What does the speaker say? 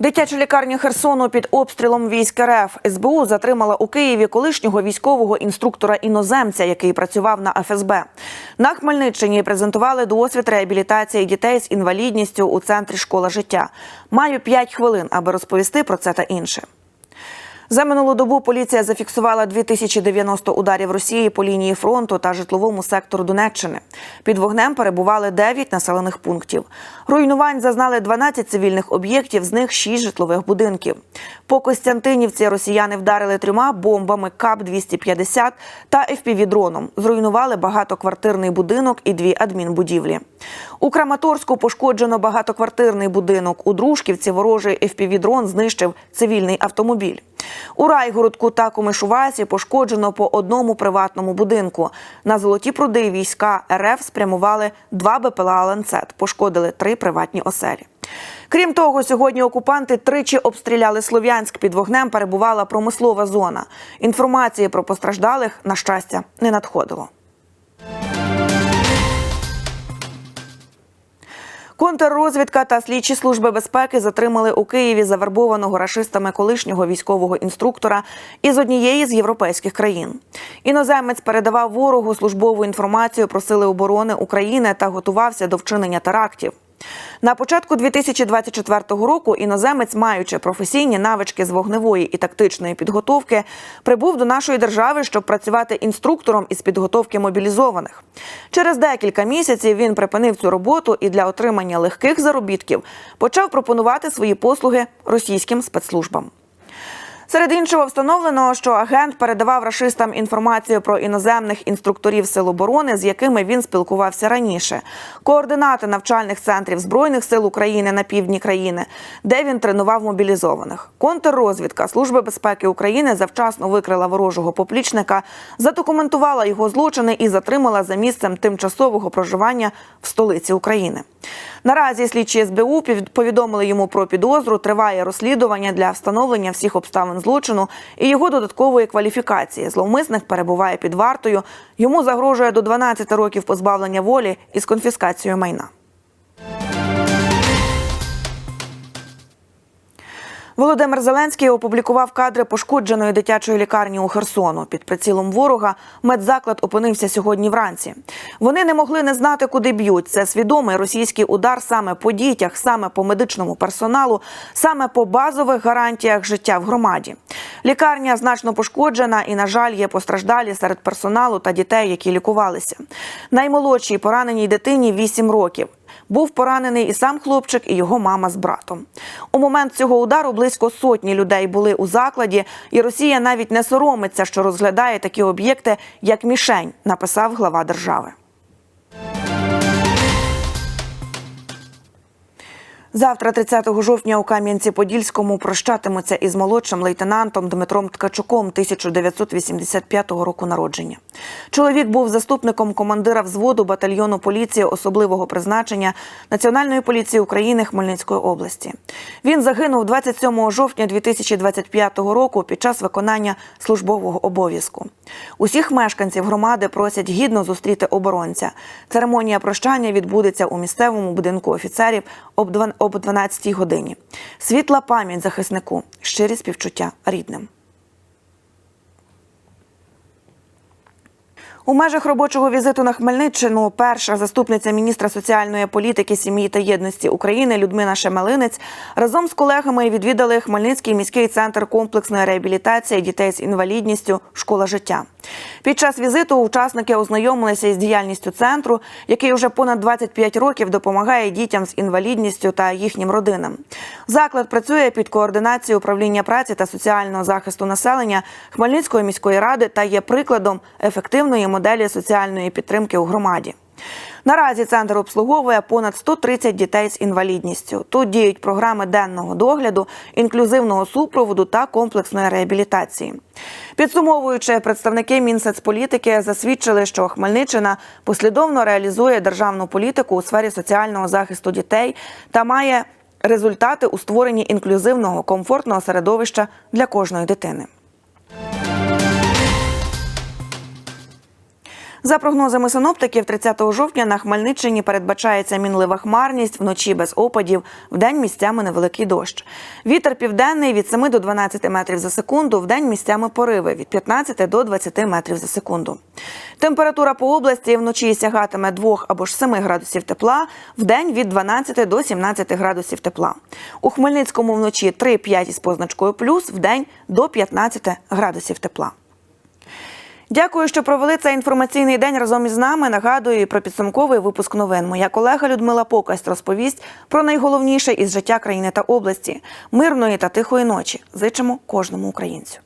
Дитяча лікарню Херсону під обстрілом військ РФ СБУ затримала у Києві колишнього військового інструктора іноземця, який працював на ФСБ. На Хмельниччині презентували досвід реабілітації дітей з інвалідністю у центрі школа життя. Маю 5 хвилин, аби розповісти про це та інше. За минулу добу поліція зафіксувала 2090 ударів Росії по лінії фронту та житловому сектору Донеччини. Під вогнем перебували 9 населених пунктів. Руйнувань зазнали 12 цивільних об'єктів, з них 6 житлових будинків. По Костянтинівці росіяни вдарили трьома бомбами КАП-250 та ФПВ-дроном. Зруйнували багатоквартирний будинок і дві адмінбудівлі. У Краматорську пошкоджено багатоквартирний будинок. У Дружківці ворожий FPV-дрон знищив цивільний автомобіль. У Райгородку та Комишувасі пошкоджено по одному приватному будинку. На золоті пруди війська РФ спрямували два БПЛА «Ланцет», пошкодили три приватні оселі. Крім того, сьогодні окупанти тричі обстріляли Слов'янськ. Під вогнем перебувала промислова зона. Інформації про постраждалих, на щастя, не надходило. Контррозвідка та слідчі служби безпеки затримали у Києві завербованого рашистами колишнього військового інструктора із однієї з європейських країн. Іноземець передавав ворогу службову інформацію про сили оборони України та готувався до вчинення терактів. На початку 2024 року іноземець, маючи професійні навички з вогневої і тактичної підготовки, прибув до нашої держави, щоб працювати інструктором із підготовки мобілізованих. Через декілька місяців він припинив цю роботу і для отримання легких заробітків почав пропонувати свої послуги російським спецслужбам. Серед іншого встановлено, що агент передавав рашистам інформацію про іноземних інструкторів сил оборони, з якими він спілкувався раніше, координати навчальних центрів збройних сил України на півдні країни, де він тренував мобілізованих. Контррозвідка Служби безпеки України завчасно викрила ворожого поплічника, задокументувала його злочини і затримала за місцем тимчасового проживання в столиці України. Наразі слідчі СБУ повідомили йому про підозру. Триває розслідування для встановлення всіх обставин злочину і його додаткової кваліфікації. Зловмисник перебуває під вартою. Йому загрожує до 12 років позбавлення волі із конфіскацією майна. Володимир Зеленський опублікував кадри пошкодженої дитячої лікарні у Херсону. Під прицілом ворога медзаклад опинився сьогодні вранці. Вони не могли не знати, куди б'ють. Це свідомий російський удар саме по дітях, саме по медичному персоналу, саме по базових гарантіях життя в громаді. Лікарня значно пошкоджена і, на жаль, є постраждалі серед персоналу та дітей, які лікувалися. Наймолодшій пораненій дитині 8 років. Був поранений і сам хлопчик, і його мама з братом. У момент цього удару близько сотні людей були у закладі, і Росія навіть не соромиться, що розглядає такі об'єкти як мішень, написав глава держави. Завтра, 30 жовтня, у Кам'янці-Подільському прощатимуться із молодшим лейтенантом Дмитром Ткачуком 1985 року народження. Чоловік був заступником командира взводу батальйону поліції особливого призначення Національної поліції України Хмельницької області. Він загинув 27 жовтня 2025 року під час виконання службового обов'язку. Усіх мешканців громади просять гідно зустріти оборонця. Церемонія прощання відбудеться у місцевому будинку офіцерів об дван- об 12 годині. Світла пам'ять захиснику, щирі співчуття рідним. У межах робочого візиту на Хмельниччину перша заступниця міністра соціальної політики, сім'ї та єдності України Людмила Шемелинець разом з колегами відвідали Хмельницький міський центр комплексної реабілітації дітей з інвалідністю Школа життя. Під час візиту учасники ознайомилися із діяльністю центру, який вже понад 25 років допомагає дітям з інвалідністю та їхнім родинам. Заклад працює під координацією управління праці та соціального захисту населення Хмельницької міської ради та є прикладом ефективної моделі соціальної підтримки у громаді. Наразі центр обслуговує понад 130 дітей з інвалідністю. Тут діють програми денного догляду, інклюзивного супроводу та комплексної реабілітації. Підсумовуючи, представники Мінсоцполітики засвідчили, що Хмельниччина послідовно реалізує державну політику у сфері соціального захисту дітей та має результати у створенні інклюзивного комфортного середовища для кожної дитини. За прогнозами синоптиків, 30 жовтня на Хмельниччині передбачається мінлива хмарність, вночі без опадів, вдень місцями невеликий дощ. Вітер південний від 7 до 12 метрів за секунду, вдень місцями пориви від 15 до 20 метрів за секунду. Температура по області вночі сягатиме 2 або ж 7 градусів тепла, вдень від 12 до 17 градусів тепла. У Хмельницькому вночі 3-5 із позначкою плюс, вдень до 15 градусів тепла. Дякую, що провели цей інформаційний день разом із нами. Нагадую про підсумковий випуск новин. Моя колега Людмила Покасть розповість про найголовніше із життя країни та області мирної та тихої ночі. Зичимо кожному українцю.